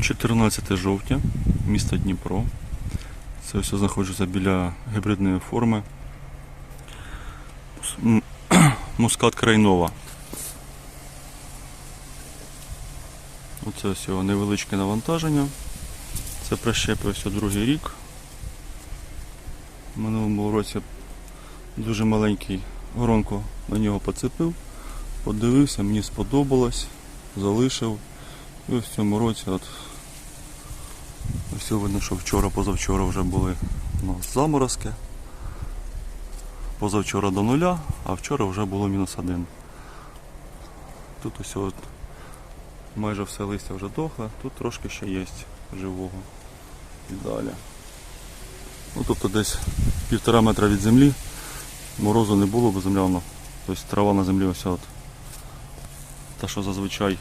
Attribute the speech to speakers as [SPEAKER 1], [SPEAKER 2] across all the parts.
[SPEAKER 1] 14 жовтня, місто Дніпро. Це все знаходжуся біля гібридної форми. Мускат Крайнова. Оце ось його невеличке навантаження. Це прищепився другий рік. В минулому році дуже маленький гронко на нього поцепив, подивився, мені сподобалось, залишив. І ось в цьому році от ось видно, що вчора, позавчора вже були у нас заморозки. Позавчора до нуля, а вчора вже було мінус один. Тут ось от майже все листя вже дохле, тут трошки ще є живого. І далі. Ну, тобто десь півтора метра від землі морозу не було, бо земля воно. Тобто трава на землі ось от. Та що зазвичай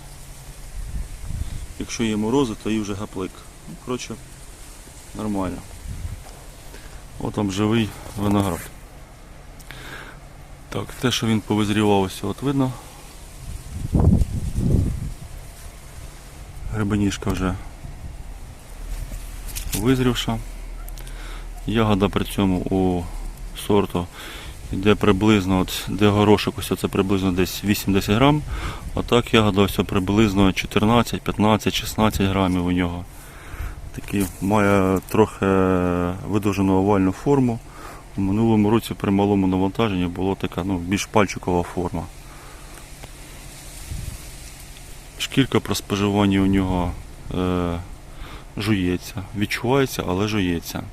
[SPEAKER 1] Якщо є морози, то і вже гаплик. Ну, коротше, нормально. От там живий виноград. Так, те, що він повизрівав, ось от видно. Гребеніжка вже визрівша. Ягода при цьому у сорту йде приблизно, от, де горошок, ось це приблизно десь 8-10 грам, а так ягода ось приблизно 14, 15, 16 грамів у нього. Такий має трохи видовжену овальну форму. У минулому році при малому навантаженні була така ну, більш пальчикова форма. Шкірка при споживанні у нього е, жується, відчувається, але жується.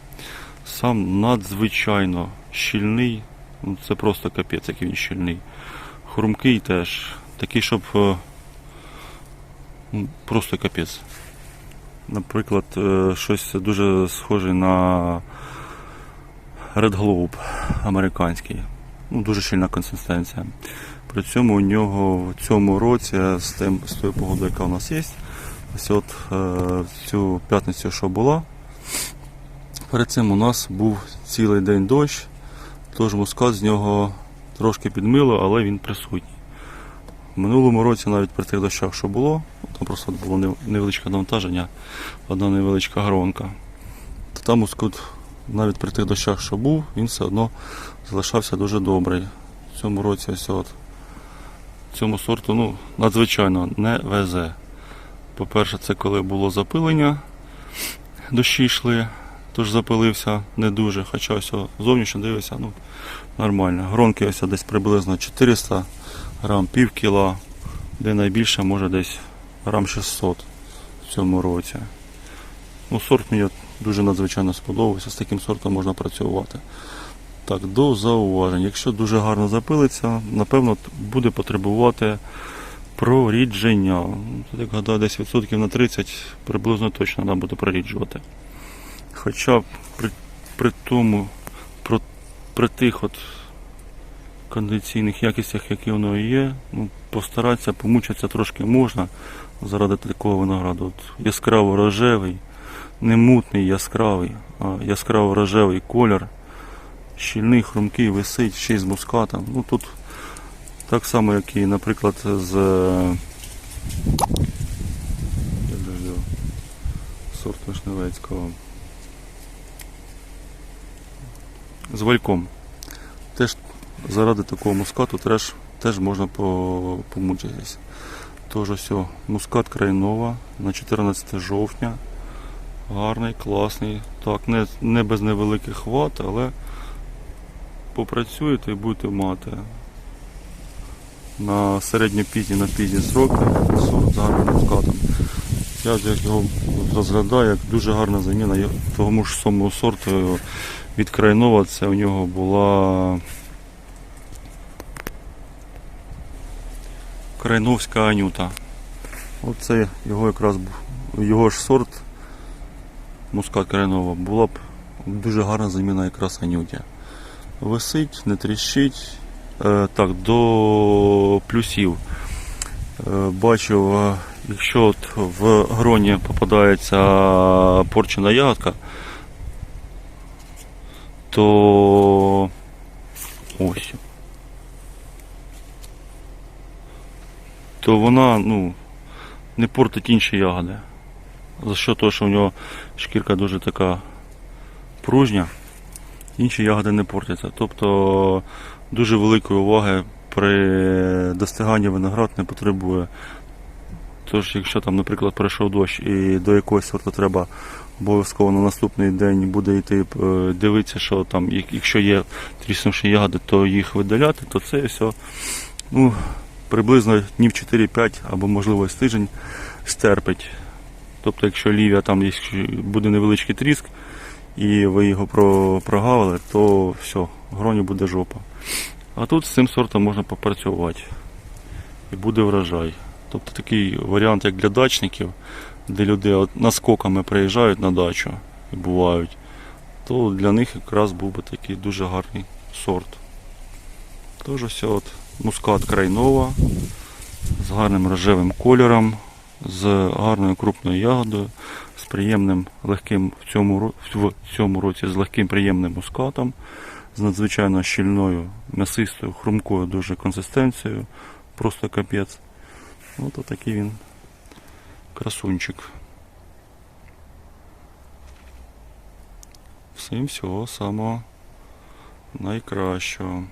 [SPEAKER 1] Сам надзвичайно щільний, це просто капець, який він щільний. Хрумкий теж. Такий, щоб е, ну, просто капець. Наприклад, е, щось дуже схоже на Red Globe американський. Ну, дуже щільна консистенція. При цьому у нього в цьому році з, тим, з тою погодою, яка у нас є, ось от е, цю п'ятницю, що була, перед цим у нас був цілий день дощ, тож мускат з нього трошки підмило, але він присутній. В минулому році навіть при тих дощах, що було, там просто було невеличке навантаження, одна невеличка гронка. То там мускут навіть при тих дощах, що був, він все одно залишався дуже добрий. В цьому році ось от цьому сорту ну, надзвичайно не везе. По-перше, це коли було запилення, дощі йшли, тож запилився не дуже, хоча ось зовнішньо дивився, ну, нормально. Гронки ось десь приблизно 400 грам, пів кіла, де найбільше може десь грам 600 в цьому році. Ну, сорт мені дуже надзвичайно сподобався, з таким сортом можна працювати. Так, до зауважень. Якщо дуже гарно запилиться, напевно, буде потребувати прорідження. Як гадаю, десь відсотків на 30 приблизно точно треба буде проріджувати. Хоча при, при тому, про, при тих от кондиційних якостях, які воно є, ну, постаратися, помучитися трошки можна заради такого винограду. От яскраво рожевий, не мутний, яскравий, а яскраво рожевий колір, щільний, хрумкий, висить, ще й з мускатом. Ну тут так само, як і, наприклад, з е, сорт Вишневецького. З вальком. Теж заради такого мускату теж, теж можна по- помучитись. Тож о, мускат Крайнова на 14 жовтня. Гарний, класний. Так, не, не без невеликих ват, але попрацюєте і будете мати на середньопізні, на пізні сроки сорт з мускатом. Я його розглядаю як дуже гарна заміна тому ж самого сорту від Крайнова. Це у нього була Крайновська Анюта. Оце його якраз його ж сорт мускат Крайнова була б дуже гарна заміна якраз Анюті. Висить, не тріщить. Е, так, до плюсів. Е, бачив, е, якщо от в гроні попадається порчена ягодка, то ось. То вона, ну, не портить інші ягоди. За що того, що в нього шкірка дуже така пружня, інші ягоди не портяться. Тобто дуже великої уваги при достиганні виноград не потребує. Тож, якщо там, наприклад, пройшов дощ і до якогось сорту треба обов'язково на наступний день буде йти е, дивитися, що там, якщо є тріснувші ягоди, то їх видаляти, то це все ну, приблизно днів 4-5 або можливо тиждень стерпить. Тобто, якщо лівія там буде невеличкий тріск і ви його прогавили, то все, гроні буде жопа. А тут з цим сортом можна попрацювати і буде врожай. Тобто такий варіант, як для дачників, де люди наскоками приїжджають на дачу і бувають, то для них якраз був би такий дуже гарний сорт. Тож ось от мускат крайнова з гарним рожевим кольором, з гарною крупною ягодою, з приємним легким в цьому, в цьому році з легким приємним мускатом, з надзвичайно щільною, м'ясистою, хрумкою дуже консистенцією, просто капець. От отакий він красунчик. Всім всього самого найкращого.